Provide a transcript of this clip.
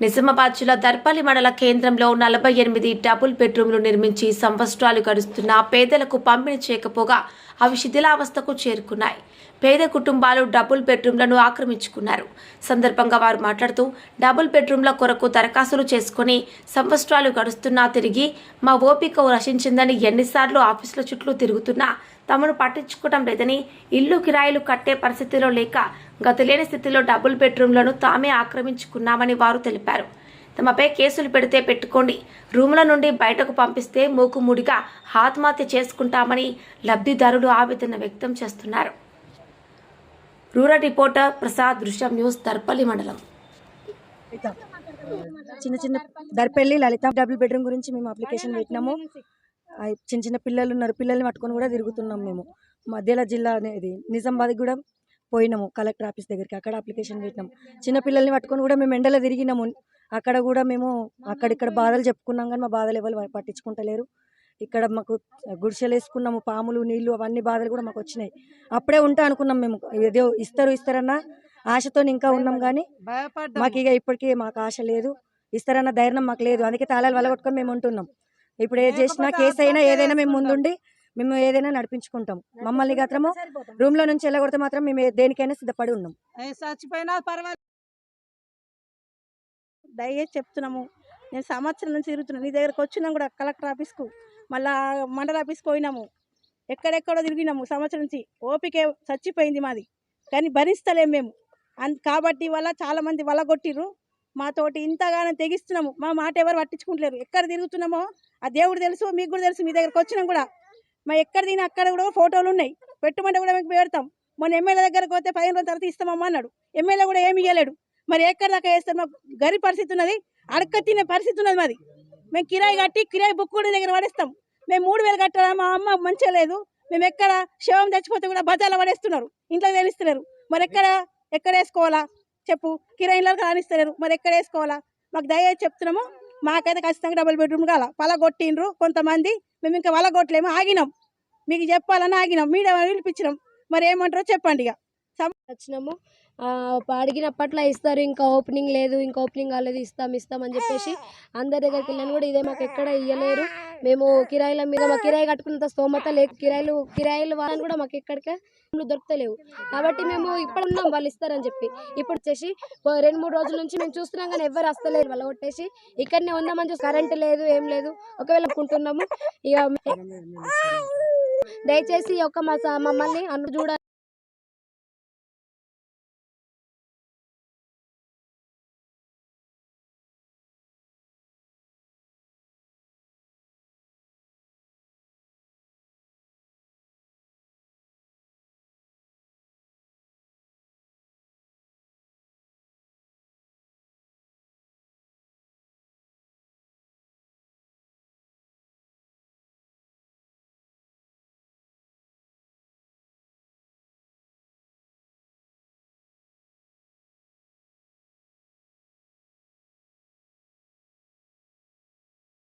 నిజామాబాద్ల దర్పల్లి మండల కేంద్రంలో నలభై ఎనిమిది డబుల్ బెడ్రూమ్లు నిర్మించి సంవత్సరాలు గడుస్తున్నా పేదలకు పంపిణీ చేయకపోగా అవి శిథిలావస్థకు చేరుకున్నాయి. పేద కుటుంబాలు డబుల్ బెడ్రూమ్లను ఆక్రమించుకున్నారు. సందర్భంగా వారు మాట్లాడుతూ డబుల్ బెడ్రూమ్ల కొరకు దరఖాస్తులు చేసుకుని సంవత్సరాలు గడుస్తున్నా తిరిగి మా ఓపిక రచించిందని ఎన్నిసార్లు ఆఫీసుల చుట్టూ తిరుగుతున్నా తమను పట్టించుకోవడం లేదని ఇల్లు కిరాయిలు కట్టే పరిస్థితిలో లేక గతిలేని స్థితిలో డబుల్ బెడ్రూమ్లను తామే ఆక్రమించుకున్నామని వారు తెలిపారు. తమపై కేసులు పెడితే పెట్టుకోండి. రూముల నుండి బయటకు పంపిస్తే మూకుముడిగా ఆత్మహత్య చేసుకుంటామని లబ్ధిదారులు ఆవేదన వ్యక్తం చేస్తున్నారు. రూరల్ రిపోర్టర్ ప్రసాద్ దృశ్యం న్యూస్ దర్పల్లి మండలం. చిన్న చిన్న దర్పల్లి లలిత డబుల్ బెడ్రూమ్ గురించి మేము అప్లికేషన్ పెట్టినాము. చిన్న చిన్న పిల్లలు ఉన్నారు. పిల్లల్ని పట్టుకొని కూడా తిరుగుతున్నాం మేము. మధ్యలో జిల్లా అనేది నిజామాబాద్ కూడా పోయినాము కలెక్టర్ ఆఫీస్ దగ్గరికి అక్కడ అప్లికేషన్ పెట్టినాం. చిన్న పిల్లల్ని పట్టుకొని కూడా మేము ఎండలో తిరిగినాము. అక్కడ కూడా మేము అక్కడిక్కడ బాధలు చెప్పుకున్నాం కానీ మా బాధలు ఎవరు పట్టించుకుంటలేరు. ఇక్కడ మాకు గుడిసెలు వేసుకున్నాము పాములు నీళ్ళు అవన్నీ బాధలు కూడా మాకు వచ్చినాయి. అప్పుడే ఉంటా అనుకున్నాం మేము. ఏదో ఇస్తారు ఇస్తారన్న ఆశతో ఇంకా ఉన్నాం కానీ మాకు ఇక ఇప్పటికీ మాకు ఆశ లేదు. ఇస్తారన్న ధైర్యం మాకు లేదు. అందుకే తాళాలు వలగొట్టుకొని మేము ఉంటున్నాం. ఇప్పుడు ఏది చేసినా కేసు అయినా ఏదైనా మేము ముందుండి మేము ఏదైనా నడిపించుకుంటాం. మమ్మల్ని మాత్రము రూమ్లో నుంచి వెళ్ళగొడితే మాత్రం మేము దేనికైనా సిద్ధపడి ఉన్నాం. ఏ చచ్చిపోయినా పర్వాలేదు దయచేసి చెప్తున్నాము. నేను సంవత్సరం నుంచి తిరుగుతున్నాను. నీ దగ్గరకు వచ్చినాం కూడా కలెక్టర్ ఆఫీస్కు. మళ్ళా మండల ఆఫీస్కి పోయినాము. ఎక్కడెక్కడో తిరిగినాము సంవత్సరం నుంచి. ఓపిక చచ్చిపోయింది మాది. కానీ భరిస్తలేం మేము. అన్ కాబట్టి వల్ల చాలామంది వల్ల కొట్టిర్రు మాతోటి ఇంతగానో తెగిస్తున్నాము. మా మాట ఎవరు పట్టించుకుంటలేరు. ఎక్కడ తిరుగుతున్నామో ఆ దేవుడు తెలుసు మీకు కూడా తెలుసు. మీ దగ్గరకు వచ్చినాం కూడా. మా ఎక్కడ తిని అక్కడ కూడా ఫోటోలు ఉన్నాయి. పెట్టుమంటే కూడా మీకు పెడతాం. మొన్న ఎమ్మెల్యే దగ్గరకు పోతే పదిహేను రోజుల తర్వాత ఇస్తామమ్మా అన్నాడు. ఎమ్మెల్యే కూడా ఏమి ఇవ్వలేడు మరి ఎక్కడ దాకా వేస్తారు మాకు గరి పరిస్థితి ఉన్నది. అడక్క తినే పరిస్థితి ఉన్నది మాది. మేము కిరాయి కట్టి కిరాయి బుక్ కూడా దగ్గర పడేస్తాం. మేము మూడు వేలు కట్టాలా మా అమ్మ మంచిగా లేదు. మేము ఎక్కడ శవం చచ్చిపోతే కూడా బజార్లో పడేస్తున్నారు. ఇంట్లో తెలిస్తున్నారు మరి ఎక్కడ ఎక్కడ వేసుకోవాలా? చెప్పు. కిరాయిలో రాణిస్తలేరు మరి ఎక్కడ వేసుకోవాలా? మాకు దయచేసి చెప్తున్నాము. మాకైతే ఖచ్చితంగా డబుల్ బెడ్రూమ్ కాల పలగొట్టిండ్రు కొంతమంది. మేము ఇంకా వలగొట్టలేము ఆగినాం. మీకు చెప్పాలని ఆగినాం. మీడియా పిలిపించినాం. మరి ఏమంటారో చెప్పండి ఇక వచ్చినాము. అడిగినప్పట్లో ఇస్తారు ఇంకా ఓపెనింగ్ లేదు ఇంకా ఓపెనింగ్ కాలేదు ఇస్తాం ఇస్తాం అని చెప్పేసి అందరి దగ్గరికి వెళ్ళాను కూడా ఇదే మాకు ఎక్కడ ఇయ్యలేరు. మేము కిరాయిల మీద మా కిరాయి కట్టుకున్నంత స్తోమత లేదు. కిరాయిలు కిరాయిలు వాళ్ళని కూడా మాకు ఎక్కడికే దొరకలేవు కాబట్టి మేము ఇప్పుడు ఉన్నాం వాళ్ళు ఇస్తారని చెప్పి. ఇప్పుడు వచ్చేసి రెండు మూడు రోజుల నుంచి మేము చూస్తున్నాం కానీ ఎవరు వస్తలేరు. వాళ్ళు కొట్టేసి ఇక్కడనే ఉందామని చూసి కరెంట్ లేదు ఏం లేదు. ఒకవేళ అనుకుంటున్నాము ఇక దయచేసి ఒక మా స- మమ్మల్ని అన్ను చూడాలి.